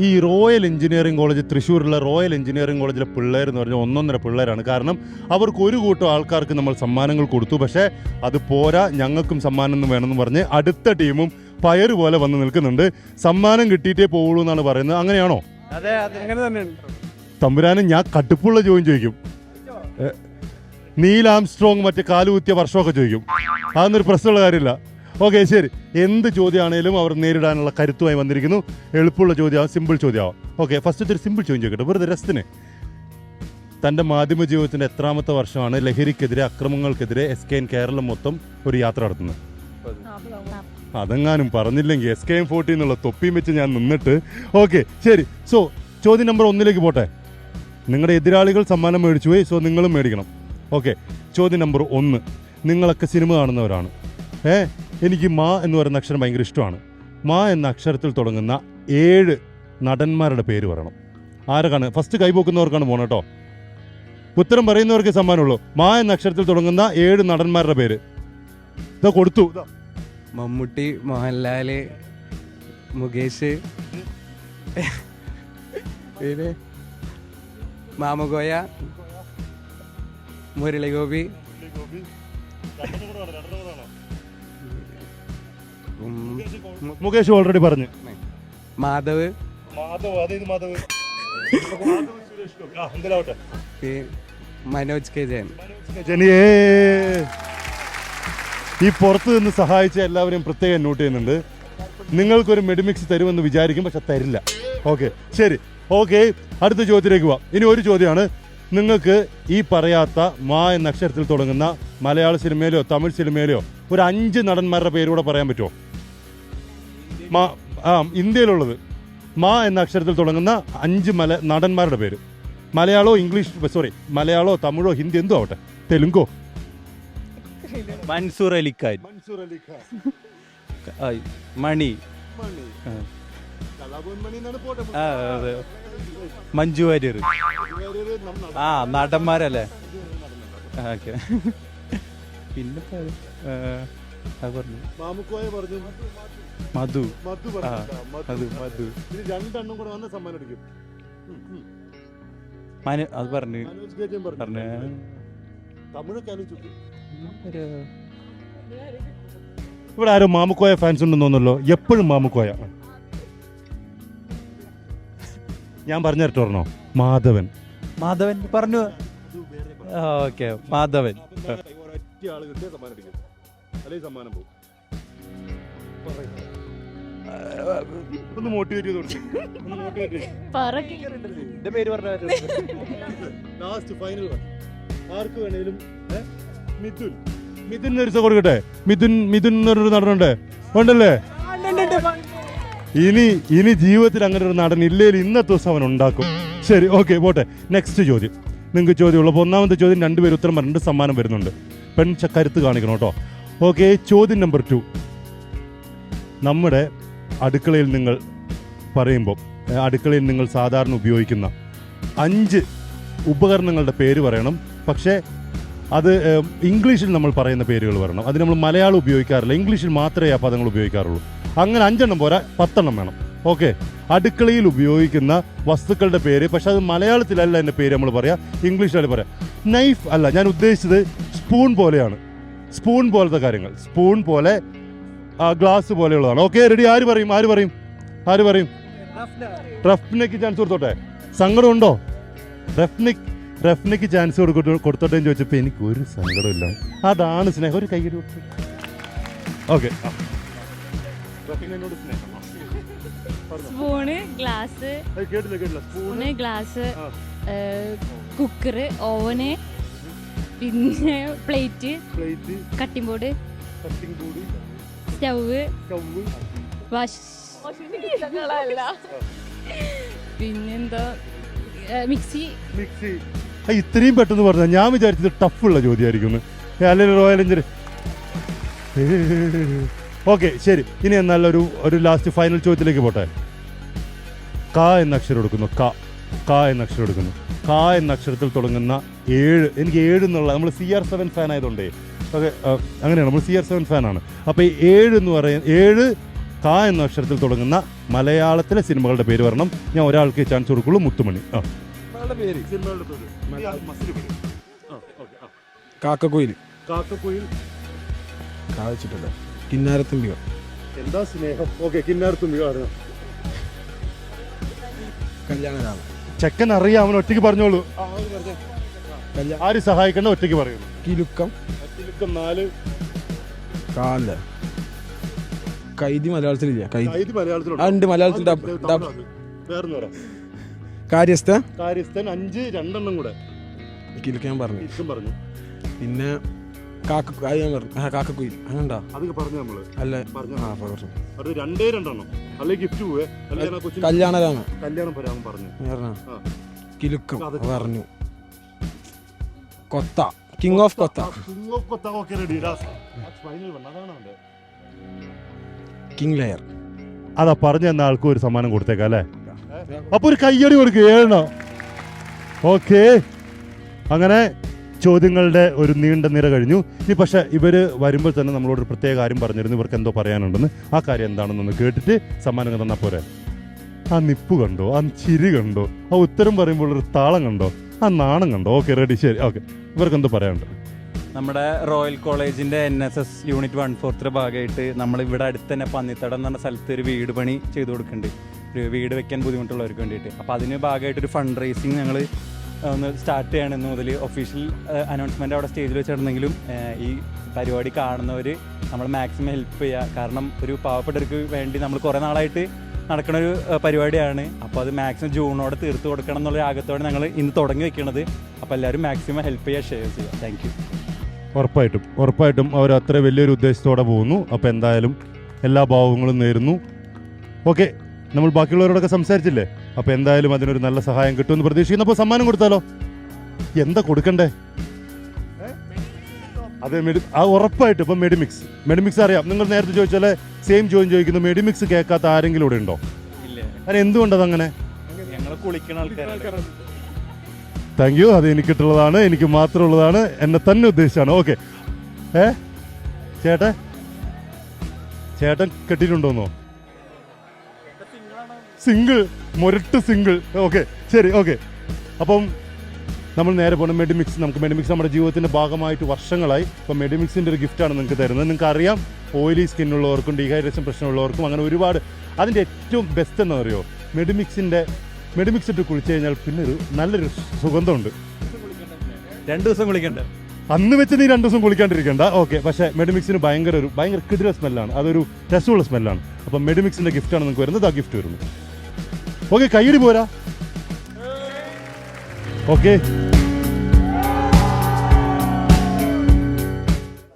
ഈ royal engineering college തൃശ്ശൂരിലെ royal engineering കോളേജിലെ പിള്ളേർ എന്ന് പറഞ്ഞാൽ ഒന്നൊന്നര പിള്ളേരാണ്. കാരണം അവർക്ക് ഒരു കൂട്ടം ആൾക്കാർക്ക് നമ്മൾ സമ്മാനങ്ങൾ കൊടുത്തു. പക്ഷേ അത് പോരാ ഞങ്ങൾക്കും സമ്മാനം എന്ന് വേണമെന്ന് പറഞ്ഞ് അടുത്ത ടീമും പയർ പോലെ വന്ന് നിൽക്കുന്നുണ്ട്. സമ്മാനം കിട്ടിയിട്ടേ പോവുള്ളൂ എന്നാണ് പറയുന്നത്. അങ്ങനെയാണോ? അതെ അങ്ങനെ തന്നെയാണ് തമ്പുരാനും ഞാൻ കടുപ്പുള്ള ജോയിൻ ചോദിക്കും. നീലാം നീൽ ആംസ്ട്രോങ് മറ്റേ കാലുകുത്തിയ വർഷമൊക്കെ ചോദിക്കും. അതൊന്നൊരു പ്രശ്നമുള്ള കാര്യമില്ല. ഓക്കെ ശരി. എന്ത് ചോദ്യമാണേലും അവർ നേരിടാനുള്ള കരുത്തുമായി വന്നിരിക്കുന്നു. എളുപ്പമുള്ള ചോദ്യമാവും സിമ്പിൾ ചോദ്യമാവും. ഓക്കെ ഫസ്റ്റ് ഒരു സിമ്പിൾ ചോദ്യം ചോദിക്കട്ടെ. വെറുതെ രസത്തിന്. തന്റെ മാധ്യമ ജീവിതത്തിന്റെ എത്രാമത്തെ വർഷമാണ് ലഹരിക്കെതിരെ അക്രമങ്ങൾക്കെതിരെ എസ് കെ എൻ കേരളം മൊത്തം ഒരു യാത്ര നടത്തുന്നത്. അതെങ്ങാനും പറഞ്ഞില്ലെങ്കിൽ എസ് കെ എം ഫോർട്ടി എന്നുള്ള തൊപ്പിയും വെച്ച് ഞാൻ നിന്നിട്ട്. ഓക്കെ ശരി. സോ ചോദ്യം നമ്പർ ഒന്നിലേക്ക് പോട്ടെ. നിങ്ങളുടെ എതിരാളികൾ സമ്മാനം മേടിച്ചു പോയി സോ നിങ്ങളും മേടിക്കണം. ഓക്കെ ചോദ്യം നമ്പർ ഒന്ന്. നിങ്ങളൊക്കെ സിനിമ കാണുന്നവരാണ്. ഏ? എനിക്ക് മാ എന്ന് പറയുന്ന അക്ഷരം ഭയങ്കര ഇഷ്ടമാണ്. മാ എന്ന അക്ഷരത്തിൽ തുടങ്ങുന്ന ഏഴ് നടന്മാരുടെ പേര് പറയണം. ആരൊക്കെയാണ് ഫസ്റ്റ് കൈപോക്കുന്നവർക്കാണ് പോകണം കേട്ടോ ഉത്തരം പറയുന്നവർക്ക് സമ്മാനമുള്ളൂ. മാ എന്ന അക്ഷരത്തിൽ തുടങ്ങുന്ന ഏഴ് നടന്മാരുടെ പേര്. ഇതാ കൊടുത്തു. മമ്മൂട്ടി മോഹൻലാൽ മുകേഷ്. പിന്നെ മാമകോയ മുരളിഗോപി. മുകേഷ് ഓൾറെഡി പറഞ്ഞു. മാധവ്. മാധവ് അതേത് മാധവ്? എന്തിലാവട്ടെ? മനോജ് കെ ജയൻ. ജനിയേ ഈ പുറത്ത് നിന്ന് സഹായിച്ച എല്ലാവരെയും പ്രത്യേകം നോട്ട് ചെയ്യുന്നുണ്ട്. നിങ്ങൾക്കൊരു മെഡിമിക്സ് തരുമെന്ന് വിചാരിക്കും പക്ഷെ തരില്ല. ഓക്കെ ശരി. ഓക്കെ അടുത്ത ചോദ്യത്തിലേക്ക് പോവാം. ഇനി ഒരു ചോദ്യമാണ്. നിങ്ങൾക്ക് ഈ പറയാത്ത മാ എന്ന അക്ഷരത്തിൽ തുടങ്ങുന്ന മലയാള സിനിമയിലോ തമിഴ് സിനിമയിലോ ഒരു അഞ്ച് നടന്മാരുടെ പേരുകൂടെ പറയാൻ പറ്റുമോ? മാ ഇന്ത്യയിലുള്ളത്. മാ എന്ന അക്ഷരത്തിൽ തുടങ്ങുന്ന അഞ്ച് മല നടന്മാരുടെ പേര്. മലയാളോ ഇംഗ്ലീഷ് സോറി മലയാളോ തമിഴോ ഹിന്ദി എന്തോ ആവട്ടെ. തെലുങ്കോ? മൻസൂർ അലിഖാൻ മൻസൂർ അലിഖാൻ മണി. മഞ്ജു വാര്യർ. ആ നടന്മാരല്ലേ? ഓക്കെ. പിന്നെ അത് പറഞ്ഞു. മാമുക്കോയ പറഞ്ഞു. മധു. മധു പറഞ്ഞു. അത് മധു ഇനി രണ്ടെണ്ണം കൂടെ വന്ന സമ്മാനം അടിക്കും. മനു അത് പറഞ്ഞു. പറഞ്ഞു. തമിഴൊക്കെ ഒരു ഇവിടെ ആരോ മാമുക്കോയ ഫാൻസ് ഉണ്ടെന്ന് തോന്നുന്നല്ലോ. എപ്പോഴും മാമുക്കോയ. ഞാൻ പറഞ്ഞു തരട്ടോ മാധവൻ. മാധവൻ പറഞ്ഞു. ഓക്കെ. മാധവൻ. ഒറ്റ ആൾ കിട്ടിയ സമ്മാനം അടിക്കും. അല്ലെങ്കിൽ സമ്മാനം പോകും. ഒന്ന് മോട്ടിവേറ്റ് ചെയ്ത് കൊടുത്തു ഒന്ന് മോട്ടിവേറ്റ് എന്റെ പേര് പറഞ്ഞു ലാസ്റ്റ് ഫൈനൽ ആർക്ക് വേണേലും? മിഥുൻ. മിഥുൻ ഒരു കൊടുക്കട്ടെ. മിഥുൻ മിഥുൻ എന്നൊരു നടനുണ്ട്. ഉണ്ടല്ലേ? ഇനി ഇനി ജീവിതത്തിൽ അങ്ങനെ ഒരു നടൻ ഇല്ലെങ്കിൽ ഇന്നത്തെ ദിവസം അവൻ ഉണ്ടാക്കും. ശരി ഓക്കെ പോട്ടെ. നെക്സ്റ്റ് ചോദ്യം. നിങ്ങൾക്ക് ചോദ്യമുള്ളൂ അപ്പോൾ ഒന്നാമത്തെ ചോദ്യം രണ്ടുപേരും ഉത്തരം രണ്ട് സമ്മാനം വരുന്നുണ്ട്. പെൺ ചക്കരുത്ത് കാണിക്കണം കേട്ടോ. ഓക്കെ ചോദ്യം നമ്പർ ടു നമ്മുടെ അടുക്കളയിൽ നിങ്ങൾ പറയുമ്പോൾ അടുക്കളയിൽ നിങ്ങൾ സാധാരണ ഉപയോഗിക്കുന്ന അഞ്ച് ഉപകരണങ്ങളുടെ പേര് പറയണം. പക്ഷേ അത് ഇംഗ്ലീഷിൽ നമ്മൾ പറയുന്ന പേരുകൾ പറയണം അത് നമ്മൾ മലയാളം ഉപയോഗിക്കാറില്ല. ഇംഗ്ലീഷിൽ മാത്രമേ ആ പദങ്ങൾ ഉപയോഗിക്കാറുള്ളൂ. അങ്ങനെ അഞ്ചെണ്ണം പോരാ പത്തെണ്ണം വേണം. ഓക്കെ അടുക്കളയിൽ ഉപയോഗിക്കുന്ന വസ്തുക്കളുടെ പേര് പക്ഷെ അത് മലയാളത്തിലല്ല എന്റെ പേര് നമ്മൾ പറയാം ഇംഗ്ലീഷിലാണ് പറയാം. നൈഫ് അല്ല ഞാൻ ഉദ്ദേശിച്ചത് സ്പൂൺ പോലെയാണ്. സ്പൂൺ പോലത്തെ കാര്യങ്ങൾ. സ്പൂൺ പോലെ ഗ്ലാസ് പോലെയുള്ളതാണ്. ഓക്കെ റെഡി ആര് പറയും? ആര് പറയും? ആര് പറയും? റഫ്നയ്ക്ക് ചാൻസ് കൊടുത്തോട്ടെ? സങ്കടമുണ്ടോ റഫ്നിക് റഫ്നയ്ക്ക് ചാൻസ് കൊടുക്കട്ടെ കൊടുത്തോട്ടെ എന്ന് ചോദിച്ചപ്പോൾ എനിക്ക് ഒരു സങ്കടമില്ല അതാണ് സ്നേഹം. ഒരു കൊടുത്തു. Okay spoon glass. കേട്ടില്ല കേട്ടില്ല. Spoon glass. കുക്കറ് ഓവന് പിന്നെ plate plate cutting board cutting board stove stove wash. പിന്നെന്താ? മിക്സി. മിക്സി. ഇത്രയും പെട്ടെന്ന് പറഞ്ഞാൽ ഞാൻ വിചാരിച്ചത് ടഫുള്ള ചോദ്യമായിരിക്കും അല്ലെങ്കിൽ റോയൽ എഞ്ചിന് ഓക്കെ ശരി. ഇനി എന്നാൽ ഒരു ഒരു ലാസ്റ്റ് ഫൈനൽ ചോദ്യത്തിലേക്ക് പോട്ടെ. ക എന്ന അക്ഷരം എടുക്കുന്നു ക. ക എന്ന അക്ഷരം എടുക്കുന്നു. ക എന്ന അക്ഷരത്തിൽ തുടങ്ങുന്ന ഏഴ് എനിക്ക് ഏഴ് എന്നുള്ള നമ്മൾ സി ആർ സെവൻ ഫാൻ ആയതുകൊണ്ടേ. ഓക്കെ അങ്ങനെയാണ് നമ്മൾ സി ആർ സെവൻ ഫാനാണ് അപ്പോൾ ഈ ഏഴ് എന്ന് പറയുന്ന ഏഴ് ക എന്ന അക്ഷരത്തിൽ തുടങ്ങുന്ന മലയാളത്തിലെ സിനിമകളുടെ പേര് വരണം. ഞാൻ ഒരാൾക്ക് ചാൻസ് കൊടുക്കുള്ളൂ മുത്തുമണി. ആ. കാക്കക്കുയിൽ. കാക്കക്കുയിൽ. കാവച്ചിട്ടില്ല കിന്നാരത്തുമ്പികൾ എന്താ സ്നേഹം? ഓക്കെ കിന്നാർത്തുമ്പി കല്യാണരാമൻ. ചെക്കൻ അറിയാം അവൻ ഒറ്റയ്ക്ക് പറഞ്ഞോളൂ. ആര് സഹായിക്കണ്ട ഒറ്റയ്ക്ക് പറയുന്നു. കിലുക്കം. നാല്. കാല. കൈതി മലയാളത്തിലില്ല? കൈതി മലയാളത്തിൽ കാര്യസ്ഥൻ? അഞ്ച് രണ്ടെണ്ണം കൂടെ. കിലുക്ക ഞാൻ പറഞ്ഞു. പറഞ്ഞു. പിന്നെ കാക്ക അത് ഞാൻ പറഞ്ഞു. ആ കാക്കക്കുയിൽ. അങ്ങനെണ്ടാ അതൊക്കെ പറഞ്ഞു നമ്മൾ. അല്ല. പറഞ്ഞു ആ പറഞ്ഞു അത് രണ്ടേ രണ്ടെണ്ണം. അല്ലെ ഗിഫ്റ്റ് പോവേ? കല്യാണ കല്യാണം വരാൻ പറഞ്ഞു. ഞാൻ പറഞ്ഞു? ആ. പറഞ്ഞു അത് അത് of Kotha. King of Kotha. Okay ready king liar അതാ പറഞ്ഞു തന്ന ആൾക്കും ഒരു സമ്മാനം കൊടുത്തേക്കാം അല്ലേ? അപ്പൊ ഒരു കയ്യടി കൊടുക്കുക ഏഴെണ്ണം. ഓക്കെ അങ്ങനെ ചോദ്യങ്ങളുടെ ഒരു നീണ്ട നിര കഴിഞ്ഞു. ഇനി പക്ഷേ ഇവർ വരുമ്പോൾ തന്നെ നമ്മളോട് പ്രത്യേക കാര്യം പറഞ്ഞിരുന്നു. ഇവർക്ക് എന്തോ പറയാനുണ്ടെന്ന്. ആ കാര്യം എന്താണെന്നൊന്ന് കേട്ടിട്ട് സമ്മാനങ്ങൾ തന്നാൽ പോരെ. ആ നിപ്പ് കണ്ടോ? ആ ചിരി കണ്ടോ? ആ ഉത്തരം പറയുമ്പോൾ ഒരു താളം കണ്ടോ? ആ നാണം കണ്ടോ? ഓക്കെ റെഡി ശരി ഓക്കെ. ഇവർക്ക് എന്തോ പറയാനുണ്ട്. നമ്മുടെ റോയൽ കോളേജിന്റെ N S S unit one ഫോർത്തിന്റെ ഭാഗമായിട്ട് നമ്മൾ ഇവിടെ അടുത്ത് തന്നെ പന്നിത്തടം എന്ന് പറഞ്ഞ സ്ഥലത്ത് ഒരു വീട് പണി ചെയ്തു കൊടുക്കുന്നുണ്ട്. ഒരു വീട് വെക്കാൻ ബുദ്ധിമുട്ടുള്ളവർക്ക് വേണ്ടിയിട്ട്. അപ്പോൾ അതിന് ഭാഗമായിട്ട് ഒരു ഫണ്ട് റേസിങ് ഞങ്ങൾ ഒന്ന് സ്റ്റാർട്ട് ചെയ്യണം ഇന്ന് മുതൽ ഒഫീഷ്യൽ അനൗൺസ്മെന്റ് അവിടെ സ്റ്റേജിൽ വെച്ചിട്ടുണ്ടെങ്കിലും ഈ പരിപാടി കാണുന്നവർ നമ്മൾ മാക്സിമം ഹെൽപ്പ് ചെയ്യുക കാരണം ഒരു പാവപ്പെട്ടവർക്ക് വേണ്ടി നമ്മൾ കുറേ നാളായിട്ട് നടക്കുന്ന ഒരു പരിപാടിയാണ്. അപ്പോൾ അത് മാക്സിമം ജൂണോടെ തീർത്ത് കൊടുക്കണം എന്നുള്ള ആഗ്രഹത്തോടെ ഞങ്ങൾ ഇന്ന് തുടങ്ങി വെക്കുന്നത് അപ്പോൾ എല്ലാവരും മാക്സിമം ഹെൽപ്പ് ചെയ്യുക ഷെയർ ചെയ്യുക താങ്ക് യു ഉറപ്പായിട്ടും ഉറപ്പായിട്ടും അവർ അത്ര വലിയൊരു ഉദ്ദേശത്തോടെ പോകുന്നു. അപ്പോൾ എന്തായാലും എല്ലാ ഭാവങ്ങളും നേരുന്നു. ഓക്കെ നമ്മൾ ബാക്കിയുള്ളവരോടൊക്കെ സംസാരിച്ചില്ലേ? അപ്പോൾ എന്തായാലും അതിനൊരു നല്ല സഹായം കിട്ടുമെന്ന് പ്രതീക്ഷിക്കുന്നു. അപ്പോൾ സമ്മാനം കൊടുത്താലോ? എന്താ കൊടുക്കണ്ടേ? അതെ മെഡി ആ ഉറപ്പായിട്ട് ഇപ്പം മെഡിമിക്സ്. മെഡിമിക്സ് അറിയാം. നിങ്ങൾ നേരത്തെ ചോദിച്ചാൽ സെയിം ജോയിൻ ചോദിക്കുന്നു. മെഡിമിക്സ് കേൾക്കാത്ത ആരെങ്കിലും ഇവിടെ ഉണ്ടോ? അത് എന്തുകൊണ്ടത് അങ്ങനെ താങ്ക് യു അത് എനിക്കിട്ടുള്ളതാണ്. എനിക്ക് മാത്രമുള്ളതാണ് എന്നെ തന്നെ ഉദ്ദേശിച്ചാണ്. ഓക്കെ ഏ? ചേട്ടൻ? ചേട്ടൻ കെട്ടിയിട്ടുണ്ടോന്നോ? സിംഗിൾ മൊരട്ട് സിംഗിൾ. ഓക്കെ ശരി ഓക്കെ. അപ്പം നമ്മൾ നേരെ പോകണം മെഡിമിക്സ് നമുക്ക് മെഡിമിക്സ് നമ്മുടെ ജീവിതത്തിന്റെ ഭാഗമായിട്ട് വർഷങ്ങളായി. ഇപ്പം മെഡിമിക്സിന്റെ ഒരു ഗിഫ്റ്റാണ് നിങ്ങൾക്ക് തരുന്നത്. നിങ്ങൾക്ക് അറിയാം ഓയിലി സ്കിന്നുള്ളവർക്കും ഡീഹൈഡ്രേഷൻ പ്രശ്നമുള്ളവർക്കും അങ്ങനെ ഒരുപാട്. അതിന്റെ ഏറ്റവും ബെസ്റ്റ് എന്ന് പറയുമോ മെഡിമിക്സിന്റെ മെഡിമിക്സ് ഇട്ട് കുളിച്ച് കഴിഞ്ഞാൽ പിന്നെ ഒരു നല്ലൊരു സുഗന്ധമുണ്ട്. രണ്ട് ദിവസം കുളിക്കണ്ട. അന്ന് വെച്ച് നീ രണ്ട് ദിവസം കുളിക്കാണ്ടിരിക്കണ്ട. ഓക്കെ പക്ഷേ മെഡിമിക്സിന് ഭയങ്കര ഒരു ഭയങ്കര കിടില സ്മെല്ലാണ് അതൊരു രസമുള്ള സ്മെല്ലാണ് അപ്പം മെഡിമിക്സിന്റെ ഗിഫ്റ്റാണ് നിങ്ങൾക്ക് വരുന്നത്. ആ ഗിഫ്റ്റ് വരുന്നു. ഓക്കെ കൈയടി പോരാ. ഓക്കെ.